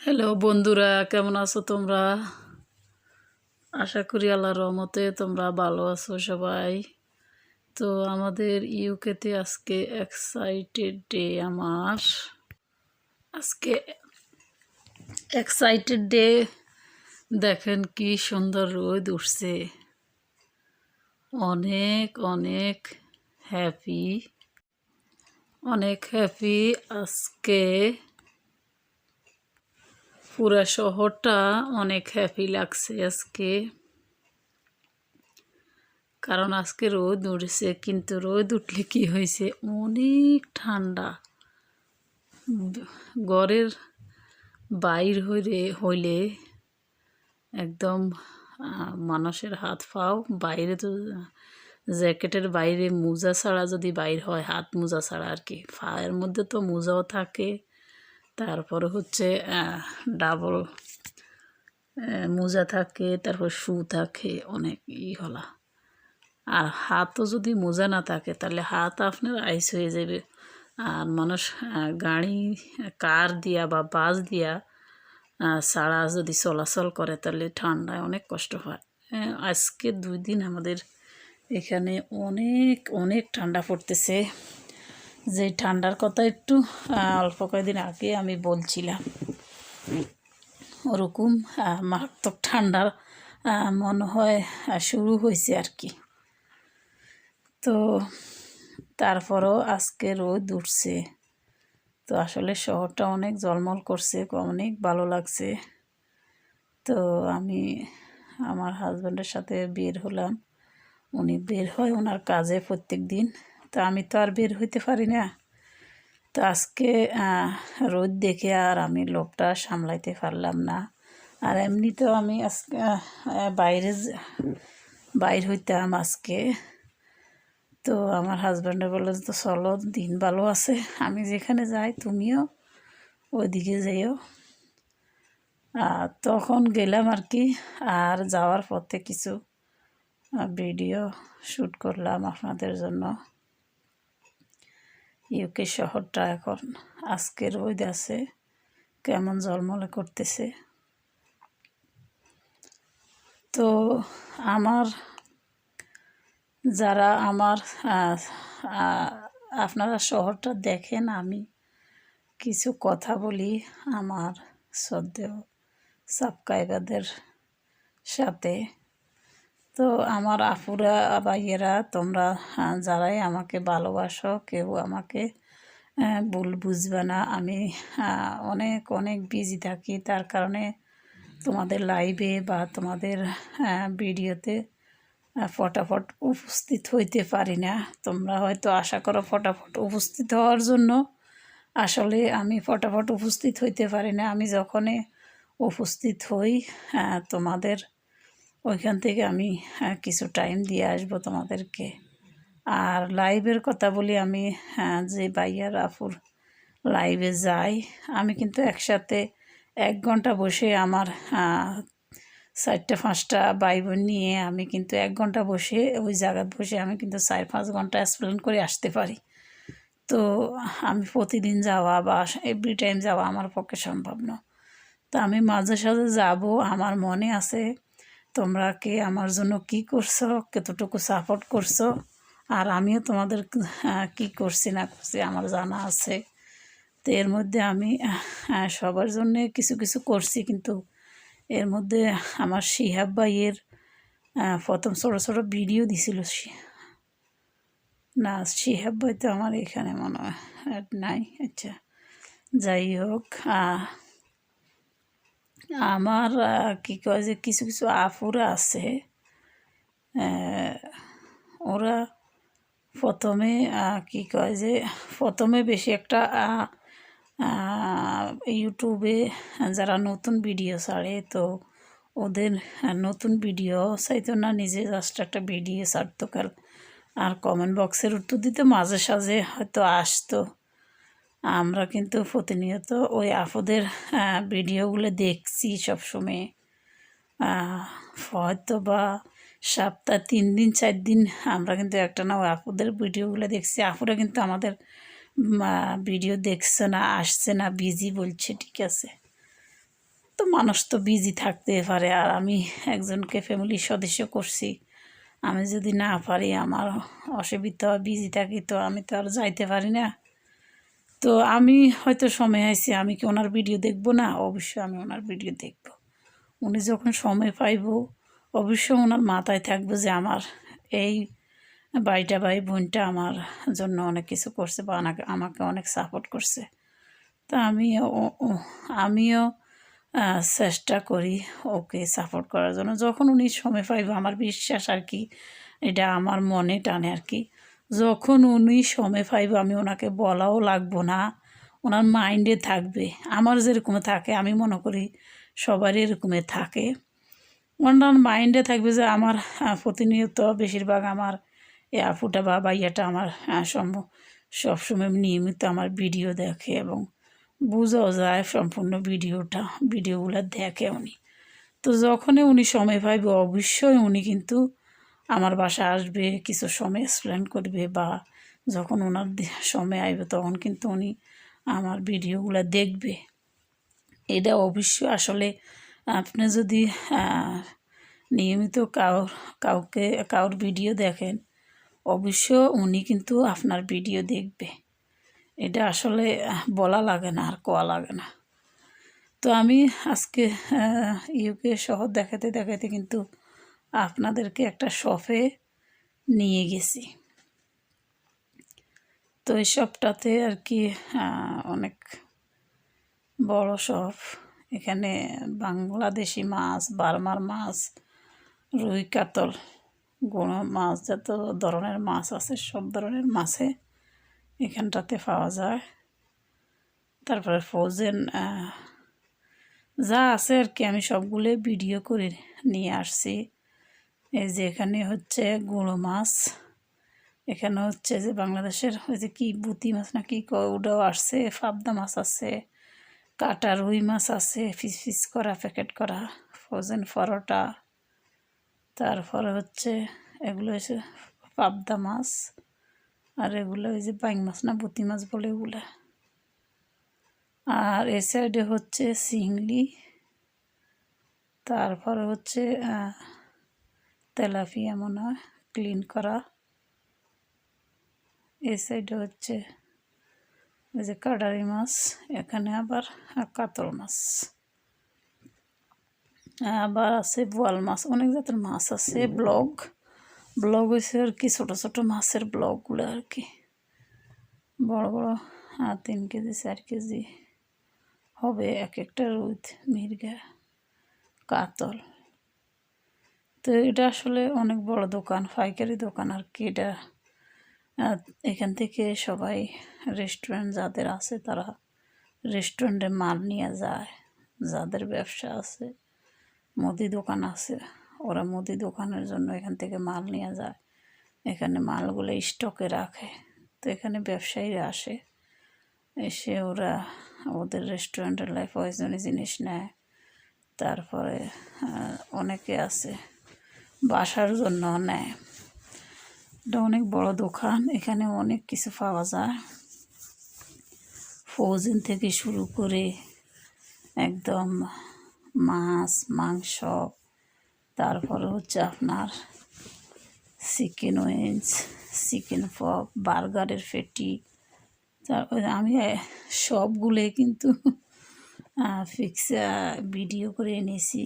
Hello বন্ধুরা, কেমন আছো তোমরা? আশা করি আল্লাহর রহমতে তোমরা ভালো আছো সবাই। তো আমাদের ইউকেতে আজকে এক্সাইটেড ডে আমার। আজকে এক্সাইটেড ডে দেখেন কি সুন্দর রোদ উঠছে। অনেক অনেক হ্যাপি অনেক হ্যাপি আজকে। পুরা শহরটা অনেক হ্যাপি লাগছে আজকে। কারণ আজকে রোদ উঠেছে, কিন্তু রোদ উঠলে কি হয়েছে? অনেক ঠান্ডা। ঘরের বাইর হইলে হইলে একদম মানুষের হাত পাও। বাইরে তো জ্যাকেটের বাইরে মোজা ছাড়া যদি বাইর হয়, হাত মোজা ছাড়া আর কি। ফায়ের মধ্যে তো মোজাও থাকে। তারপরে হচ্ছে ডাবল মোজা থাকে, তারপর শু থাকে, অনেক ই হলা। আর হাতও যদি মোজা না থাকে, তাহলে হাত আপনার আইস হয়ে যাবে। আর মানুষ গাড়ি কার দিয়া বা বাস দিয়া ছাড়া যদি চলাচল করে, তাহলে ঠান্ডায় অনেক কষ্ট হয়। আজকে দুই দিন আমাদের এখানে অনেক অনেক ঠান্ডা পড়তেছে। যে ঠান্ডার কথা একটু অল্প কয়েকদিন আগে আমি বলছিলাম। ওরকম মারাত্মক ঠান্ডার মনে হয় শুরু হয়েছে আর কি। তো তারপরও আজকে রোদ উঠছে। তো আসলে শহরটা অনেক জলমল করছে, অনেক ভালো লাগছে। তো আমি আমার হাজব্যান্ডের সাথে বের হলাম। উনি বের হয় ওনার কাজে প্রত্যেক দিন তো আমি তো আর বের হইতে পারি না। তো আজকে রোদ দেখে আর আমি লোভটা সামলাইতে পারলাম না। আর এমনিতেও আমি আজকে বাইরে বাইর হইতাম আজকে। তো আমার হাজব্যান্ডে বলল তো চলো, দিন ভালো আছে। আমি যেখানে যাই, তুমিও ওইদিকে আর তখন গেলাম আর কি। আর যাওয়ার পথে কিছু ভিডিও শ্যুট করলাম আপনাদের জন্য। ইউকে শহরটা এখন আজকে রোদ আছে, কেমন জলমলে করতেছে। তো আমার, যারা আমার আপনারা শহরটা দেখেন, আমি কিছু কথা বলি আমার শ্রদ্ধেয় সাবস্ক্রাইবারদের সাথে। তো আমার আপুরা ভাইয়েরা তোমরা যারাই আমাকে ভালোবাসো, কেউ আমাকে ভুল বুঝবে না। আমি অনেক অনেক বিজি থাকি। তার কারণে তোমাদের লাইভে বা তোমাদের ভিডিওতে ফটাফট উপস্থিত হইতে পারি না। তোমরা হয়তো আশা করো ফটাফট উপস্থিত হওয়ার জন্য। আসলে আমি ফটাফট উপস্থিত হইতে পারি না। আমি যখনই উপস্থিত হই তোমাদের ওইখান থেকে আমি আহ, কিছু টাইম দিয়ে আসব তোমাদেরকে। আর লাইভের কথা বলি আমি আহ, যে বাইয়ার আফুর লাইভে যাই আমি কিন্তু একসাথে এক ঘণ্টা বসে আমার আহ, চারটে পাঁচটা ভাই বোন নিয়ে আমি কিন্তু এক ঘণ্টা বসে ওই জায়গায় বসে আমি কিন্তু চার পাঁচ ঘণ্টা এক্সপ্লেন করে আসতে পারি। তো আমি প্রতিদিন যাওয়া বা এভরি টাইম যাওয়া আমার পক্ষে সম্ভব না তো আমি মাঝে সাঝে যাব আমার মনে আছে তোমরা কে আমার জন্য কি করছ? কতটুকু সাপোর্ট করছ? আর আমিও তোমাদের কি করছি না করছি আমার জানা আছে। তো এর মধ্যে আমি সবার জন্য কিছু কিছু করছি, কিন্তু এর মধ্যে আমার শিহাব ভাইয়ের প্রথম ছোটো ছোটো ভিডিও দিছিল না, শিহাব ভাই তো আমার এখানে মনে হয় নাই আচ্ছা। যাই হোক আমার কি কয় যে কিছু কিছু আপুরা আছে ওরা প্রথমে কি কয় যে প্রথমে বেশি একটা ইউটিউবে যারা নতুন ভিডিও ছাড়ে, তো ওদের নতুন ভিডিও চাইতো না নিজে জাস্ট একটা ভিডিও ছাড়তো কার আর কমেন্ট বক্সের উত্তর দিতে মাঝে সাঝে হয়তো আসতো। আমরা কিন্তু প্রতিনিয়ত ওই আপুদের ভিডিওগুলো দেখছি সবসময়। হয়তো বা সপ্তাহ তিন দিন, চার দিন আমরা কিন্তু একটা না ওই আপুদের ভিডিওগুলো দেখছি। আপুরা কিন্তু আমাদের ভিডিও দেখছে না, আসছে না, বিজি বলছে, ঠিক আছে। তো মানুষ তো বিজি থাকতে পারে, আর আমি একজনকে ফ্যামিলির সদস্য করছি। আমি যদি না পারি, আমার অসুবিধা, বিজি থাকি, তো আমি তো আর যাইতে পারি না। তো আমি হয়তো সময় আইছি আমি কি ওনার ভিডিও দেখব? না, অবশ্যই আমি ওনার ভিডিও দেখব। উনি যখন সময় পাইব, অবশ্যই ওনার মাথায় থাকব যে আমার এই ভাইটা ভাই বোনটা আমার জন্য অনেক কিছু করছে বা আমাকে অনেক সাপোর্ট করছে। তো আমিও আমিও চেষ্টা করি ওকে সাপোর্ট করার জন্য। যখন উনি সময় পাইব, আমার বিশ্বাস আর কি, এটা আমার মনে টানে আর কি। যখন উনি সময় পাইব, আমি ওনাকে বলাও লাগবো না। ওনার মাইন্ডে থাকবে। আমার যেরকম থাকে, আমি মনে করি সবারই এরকমই থাকে। ওনার মাইন্ডে থাকবে যে আমার প্রতিনিয়ত বেশিরভাগ আমার এই আপুটা বা ভাইয়াটা আমার সম্ভব সম- সবসময় নিয়মিত আমার ভিডিও দেখে এবং বোঝাও যায় সম্পূর্ণ ভিডিওটা ভিডিওগুলো দেখে উনি। তো যখনই উনি সময় পাইবে, অবশ্যই উনি কিন্তু আমার বাসা আসবে, কিছু সময় এক্সপ্লেন করবে বা যখন ওনার সময় আসবে তখন কিন্তু উনি আমার ভিডিওগুলো দেখবে। এটা অবশ্যই আসলে আপনি যদি নিয়মিত কাউ কাউকে কাউর ভিডিও দেখেন অবশ্য উনি কিন্তু আপনার ভিডিও দেখবে। এটা আসলে বলা লাগে না আর কোয়া লাগে না। তো আমি আজকে ইউকে শহর দেখাতে দেখাতে কিন্তু আপনাদেরকে একটা শপে নিয়ে গেছি। তো এই শপটাতে আর কি অনেক বড় শপ। এখানে বাংলাদেশি মাছ, বার্মার মাছ, রুই কাতল, গুঁড়ো মাছ, যত ধরনের মাছ আছে, সব ধরনের মাছে এখানটাতে পাওয়া যায়। তারপরে ফ্রোজেন যা আছে আর কি, আমি সবগুলো ভিডিও করে নিয়ে আসছি। এই যে এখানে হচ্ছে গুঁড়ো মাছ। এখানে হচ্ছে যে বাংলাদেশের ওই যে কী বুতি মাছ না কি ওটাও আসছে, ফাবদা মাছ আছে, কাটা রুই মাছ আছে, ফিস ফিস করা, প্যাকেট করা ফ্রোজেন পরোটা। তারপরে হচ্ছে এগুলো হচ্ছে পাবদা মাছ আর এগুলো ওই যে বাইং মাছ না বুতি মাছ বলে এগুলো। আর এ সাইডে হচ্ছে চিংড়ি তারপরে হচ্ছে তেলাপিয়া মনে হয়, ক্লিন করা। এই সাইডে হচ্ছে ওই যে কাডারি মাছ, এখানে আবার কাতল মাছ। আবার আছে বোয়াল মাছ, অনেক জাতের মাছ আছে, ব্লগ। ব্লগ হয়েছে আর কি, ছোটো ছোটো মাছের ব্লগগুলো আর কি। বড় বড় তিন কেজি, চার কেজি। হবে এক একটা রুদ, মির্গা, কাতল। তো এটা আসলে অনেক বড় দোকান, পাইকারি দোকান আর কি এটা। এখান থেকে সবাই রেস্টুরেন্ট যাদের আছে তারা রেস্টুরেন্টে মাল নিয়ে যায়। যাদের ব্যবসা আছে, মুদি দোকান আছে, ওরা মুদি দোকানের জন্য এখান থেকে মাল নিয়ে যায়। এখানে মালগুলো স্টকে রাখে। তো এখানে ব্যবসায়ীরা আসে, এসে ওরা ওদের রেস্টুরেন্টের লাই প্রয়োজনীয় জিনিস নেয়। তারপরে অনেকে আছে বাসার জন্য নেয়। এটা অনেক বড় দোকান, এখানে অনেক কিছু পাওয়া যায়। ফ্রোজেন থেকে শুরু করে একদম মাছ, মাংস, তারপরে হচ্ছে আপনার চিকেন উইংস, চিকেন পপ, বার্গারের ফেটি তারপরে আমি সবগুলোই কিন্তু ফিক্স ভিডিও করে এনেছি।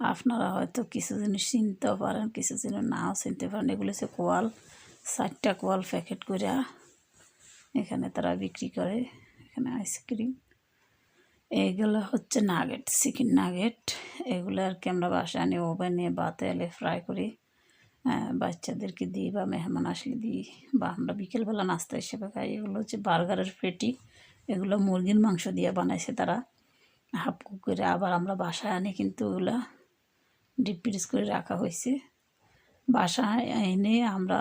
আপনারা হয়তো কিছু জিনিস চিনতেও পারেন কিছু জিনিস নাও চিনতে পারেন। এগুলো হচ্ছে কোয়াল চারটা কোয়াল প্যাকেট করে এখানে তারা বিক্রি করে এখানে আইসক্রিম। এইগুলো হচ্ছে নাগেট চিকেন নাগেট। এগুলো আর কি আমরা বাসায় আনি ওভেনে বা তেলে ফ্রাই করি। আহ, বাচ্চাদেরকে দিই বা মেহমান আসলে দিই বা আমরা বিকেলবেলা নাস্তা হিসেবে খাই। এগুলো হচ্ছে বার্গারের পেটি এগুলো মুরগির মাংস দিয়ে বানাইছে তারা। হাফ কুক করে আবার আমরা বাসায় আনি কিন্তু ওগুলো। ডিপ ফ্রিজ করে রাখা হয়েছে। বাসায় এনে আমরা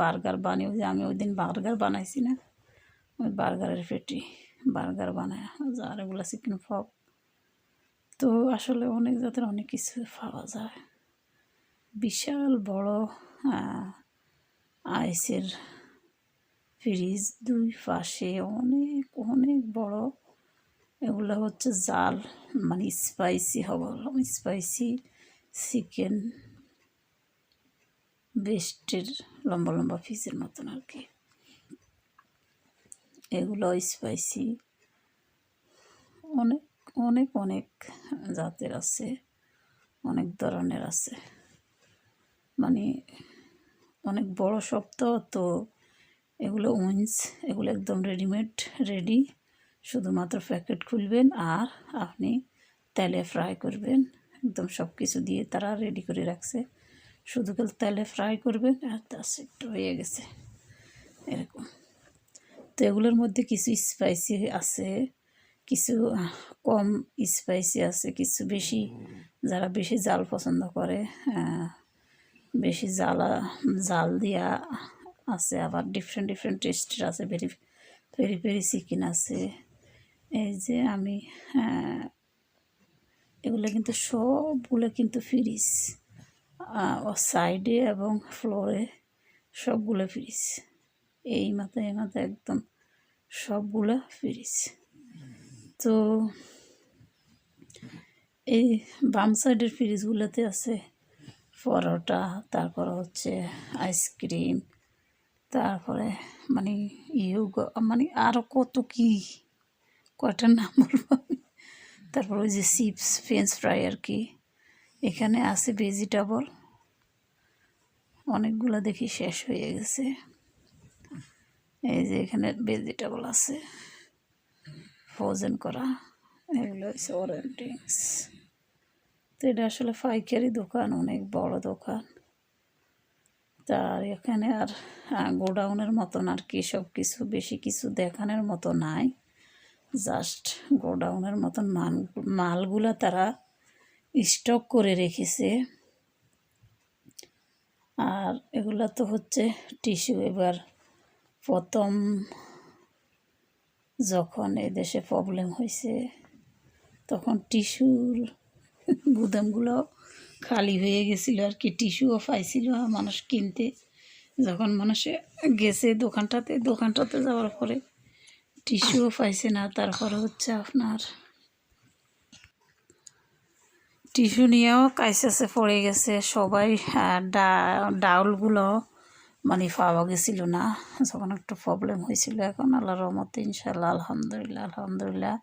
বার্গার বানিয়ে যে আমি ওই দিন বার্গার বানাইছি না, ওই বার্গারের পেটি বার্গার বানায় আর এগুলো চিকেন পপ তো আসলে অনেক জাতের অনেক কিছু পাওয়া যায়। বিশাল বড় আইসের ফ্রিজ দুই পাশে অনেক অনেক বড়। এগুলো হচ্ছে জাল মানে স্পাইসি হবে স্পাইসি চিকেন বেস্টের লম্বা লম্বা পিসের মতন আর কি। এগুলো স্পাইসি অনেক অনেক অনেক জাতের আছে, অনেক ধরনের আছে। মানে অনেক বড় সপ্তাহ তো এগুলো উইন্স এগুলো একদম রেডিমেড রেডি শুধুমাত্র প্যাকেট খুলবেন আর আপনি তেলে ফ্রাই করবেন। একদম সব কিছু দিয়ে তারা রেডি করে রাখছে। শুধু কেল তেলে ফ্রাই করবেন আর তার একটু হয়ে গেছে। এরকম। তো এগুলোর মধ্যে কিছু স্পাইসি আছে, কিছু কম স্পাইসি আছে, কিছু বেশি, যারা বেশি জাল পছন্দ করে বেশি জ্বালা জাল দিয়া আছে, আবার ডিফারেন্ট ডিফারেন্ট টেস্টের আছে ভেরি ভেরি ভেরি চিকেন আছে। এই যে আমি এগুলো কিন্তু সবগুলো কিন্তু ফ্রিজ। সাইডে এবং ফ্লোরে সবগুলো ফ্রিজ। এই মাথা এই মাথা একদম সবগুলো ফ্রিজ। তো এই বাম সাইডের ফ্রিজগুলোতে আছে পরোটা, তারপরে হচ্ছে আইসক্রিম, তারপরে মানে ইউ মানে আরও কত কি, কয়টার নাম বলব আমি? তারপর ওই যে চিপস ফ্রেঞ্চ ফ্রাই আর কি। এখানে আছে ভেজিটেবল অনেকগুলো দেখি শেষ হয়ে গেছে। এই যে এখানে ভেজিটেবল আছে। ফ্রোজেন করা। এগুলো হচ্ছে ওরেন্টিংস তো এটা আসলে পাইকারি দোকান, অনেক বড় দোকান। তার এখানে আর গোডাউনের মতন আর কি সব কিছু বেশি কিছু দেখানোর মতো নাই। জাস্ট গোডাউনের মতন মাল, মালগুলা তারা স্টক করে রেখেছে। আর এগুলা তো হচ্ছে টিস্যু এবার প্রথম যখন এদেশে প্রবলেম হয়েছে, তখন টিস্যুর গুদামগুলো খালি হয়ে গেছিল আর কি। টিস্যুও পাইছিল মানুষ কিনতে। যখন মানুষে গেছে দোকানটাতে দোকানটাতে যাওয়ার পরে টিস্যুও পাইছে না, তারপরে হচ্ছে আপনার টিস্যু নিয়েও কাইসেসে পড়ে গেছে। সবাই ডাউলগুলো মানে পাওয়া গেছিল না। যখন একটু প্রবলেম হয়েছিল, এখন আল্লাহ রহমতে ইনশাল্লাহ আলহামদুলিল্লাহ আলহামদুলিল্লাহ।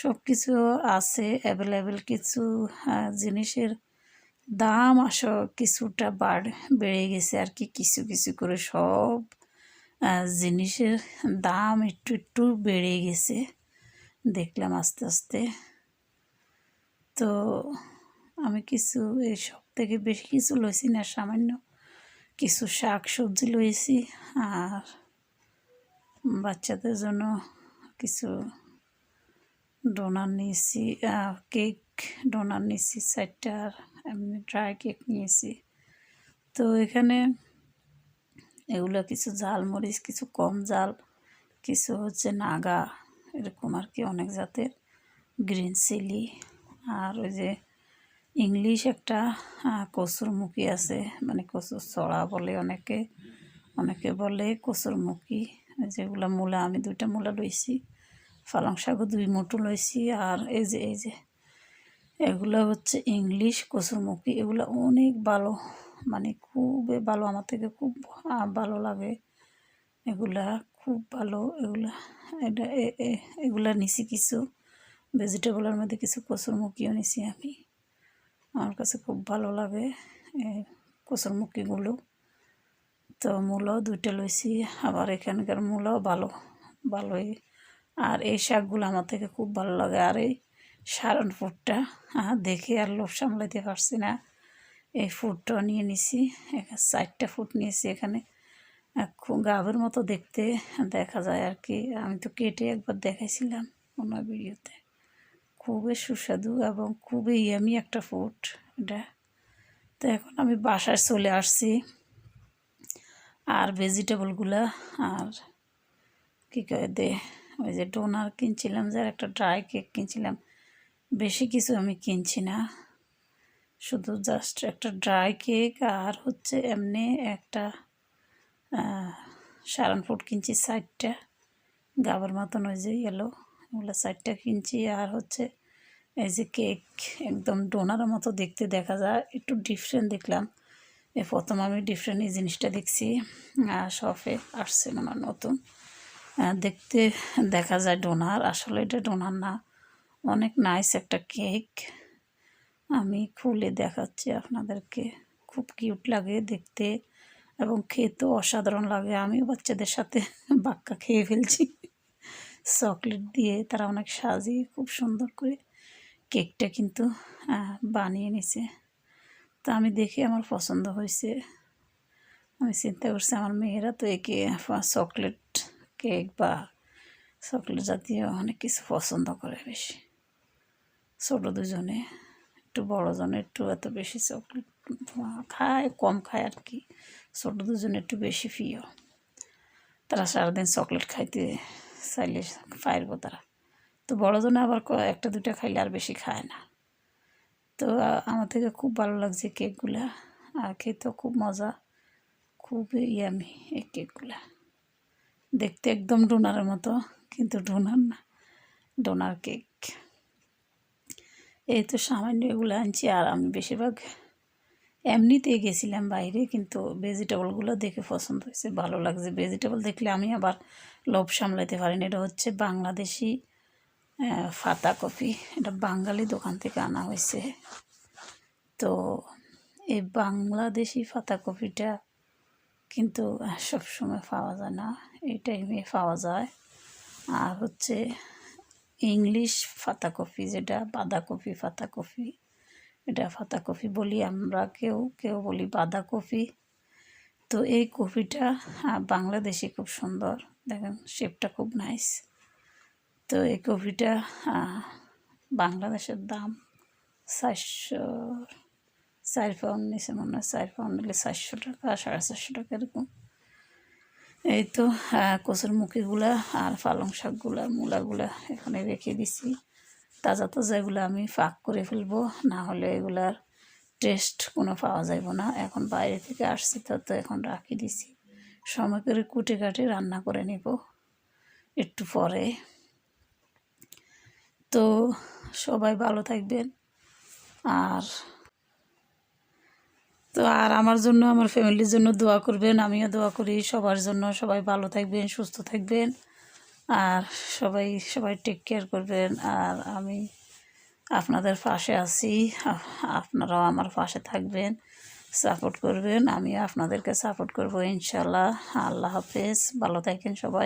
সব কিছু আছে অ্যাভেলেবেল কিছু জিনিসের দাম আস, কিছুটা বাড়, বেড়ে গেছে আর কি। কিছু কিছু করে সব জিনিসের দাম একটু একটু বেড়ে গেছে। দেখলাম আস্তে আস্তে। তো আমি কিছু এই সব থেকে বেশি কিছু লইছি না, সামান্য কিছু শাক সবজি লইছি। আর বাচ্চাদের জন্য কিছু ডোনার নিয়েছি কেক ডোনার নিয়েছি, চারটা, আর এমনি ড্রাই কেক নিয়েছি। তো এখানে এগুলো কিছু জাল মরিচ কিছু কম জাল কিছু হচ্ছে নাগা এরকম আর কি অনেক জাতের। গ্রিন চিলি আর ওই যে ইংলিশ একটা আহ, কসুরমুখী আছে মানে কচুর ছড়া বলে অনেকে অনেকে বলে কসুরমুখী যেগুলো মূলা আমি দুইটা মূলা লইছি পালং শাকও দুই মুঠো লইছি আর এই যে এই যে এগুলো হচ্ছে ইংলিশ কসুরমুখী এগুলো অনেক ভালো। মানে খুবই ভালো, আমার থেকে খুব ভালো লাগে। এগুলা খুব ভালো, এগুলা, এটা এগুলা নিছি কিছু ভেজিটেবলের মধ্যে কিছু কসুরমুখীও নিছি আমি। আমার কাছে খুব ভালো লাগে এই কসুরমুখীগুলো তো মূলাও দুইটা লইছি, আবার এখানকার মূলাও ভালো, ভালোই। আর এই শাকগুলো আমার থেকে খুব ভালো লাগে। আর এই সারন ফুডটা। আহ, দেখে আর লোভ সামলাইতে পারছি না। এই ফুডটাও নিয়ে নিছি এখানে চারটা ফুড নিয়েছি এখানে। গাভের মতো দেখতে দেখা যায় আর কি। আমি তো কেটে একবার দেখাইছিলাম অন্য ভিডিওতে। খুবই সুস্বাদু এবং খুবই ইয়ামি একটা ফুড এটা। তো এখন আমি বাসায় চলে আসছি। আর ভেজিটেবলগুলো আর কী করে দে ওই যে ডোনার কিনছিলাম যে একটা ড্রাই কেক কিনছিলাম। বেশি কিছু আমি কিনছি না। শুধু জাস্ট একটা ড্রাই কেক আর হচ্ছে এমনি একটা সারান ফুড কিনছি সাইডটা গাবার মতন ওই যে ইয়েলো ওগুলো সাইডটা কিনছি আর হচ্ছে এই যে কেক একদম ডোনারের মতো দেখতে দেখা যায়, একটু ডিফারেন্ট দেখলাম। এ প্রথম আমি ডিফারেন্ট এই জিনিসটা দেখছি শপে আসছে মনে নতুন। দেখতে দেখা যায় ডোনার আসলে এটা ডোনার না। অনেক নাইস একটা কেক আমি খুলে দেখাচ্ছি আপনাদেরকে। খুব কিউট লাগে দেখতে এবং খেতেও অসাধারণ লাগে। আমিও বাচ্চাদের সাথে বাক্কা খেয়ে ফেলছি। চকলেট দিয়ে তারা অনেক সাজিয়ে খুব সুন্দর করে কেকটা কিন্তু বানিয়ে নিছে। তো আমি দেখে আমার পছন্দ হয়েছে। আমি চিন্তা করছি আমার মেয়েরা তো একে চকলেট কেক বা চকলেট জাতীয় অনেক কিছু পছন্দ করে বেশি। ছোটো দুজনে, একটু বড় জনে একটু এত বেশি চকলেট খায়, কম খায় আর কি। ছোটো দুজনে একটু বেশি প্রিয়। তারা সারাদিন চকলেট খাইতে চাইলে পারব তারা। তো বড়জনে আবার একটা দুটা খাইলে আর বেশি খায় না। তো আমার থেকে খুব ভালো লাগছে কেকগুলা আর খেতেও খুব মজা। খুব ইয়ামি এই কেকগুলা দেখতে একদম ডোনারের মতো, কিন্তু ডোনার না, ডোনার কেক এই তো সামান্য এগুলো আনছি, আর আমি বেশিরভাগ এমনিতেই গেছিলাম বাইরে, কিন্তু ভেজিটেবলগুলো দেখে পছন্দ হয়েছে, ভালো লাগছে। ভেজিটেবল দেখলে আমি আবার লোভ সামলাতে পারি না এটা হচ্ছে বাংলাদেশি ফাতা কফি। এটা বাঙালি দোকান থেকে আনা হয়েছে। তো এই বাংলাদেশি ফাতা কফিটা কিন্তু সবসময় পাওয়া যায় না। এই টাইমে পাওয়া যায়। আর হচ্ছে ইংলিশ ফাতা কফি যেটা বাঁধাকপি ফাতা কফি। এটা ফাতা কফি বলি আমরা কেউ কেউ বলি বাঁধাকপি তো এই কফিটা আহ, বাংলাদেশি খুব সুন্দর। দেখেন শেপটা খুব নাইস তো এই কফিটা আহ, বাংলাদেশের দাম চারশো চার পাউন্ড নিচে মনে হয় চার পাউন্ড নিলে চারশো টাকা সাড়ে চারশো টাকা এরকম। এই তো কচুর মুখিগুলা আর পালং শাকগুলা, মূলাগুলা এখানে রেখে দিছি। তাজা তাজা এগুলো আমি ফাঁক করে ফেলব, না হলে এগুলার টেস্ট কোনো পাওয়া যাইব না। এখন বাইরে থেকে আসছি, তো তো এখন রাখি দিছি। সময় করে কুটে কাটে রান্না করে নেব একটু পরে। তো সবাই ভালো থাকবেন। আর তো আর আমার জন্য, আমার ফ্যামিলির জন্য দোয়া করবেন। আমিও দোয়া করি সবার জন্য। সবাই ভালো থাকবেন, সুস্থ থাকবেন। আর সবাই সবাই টেক কেয়ার করবেন। আর আমি আপনাদের পাশে আছি। আপনারাও আমার পাশে থাকবেন সাপোর্ট করবেন। আমি আপনাদেরকে সাপোর্ট করব ইনশাল্লাহ আল্লাহ হাফেজ। ভালো থাকেন সবাই।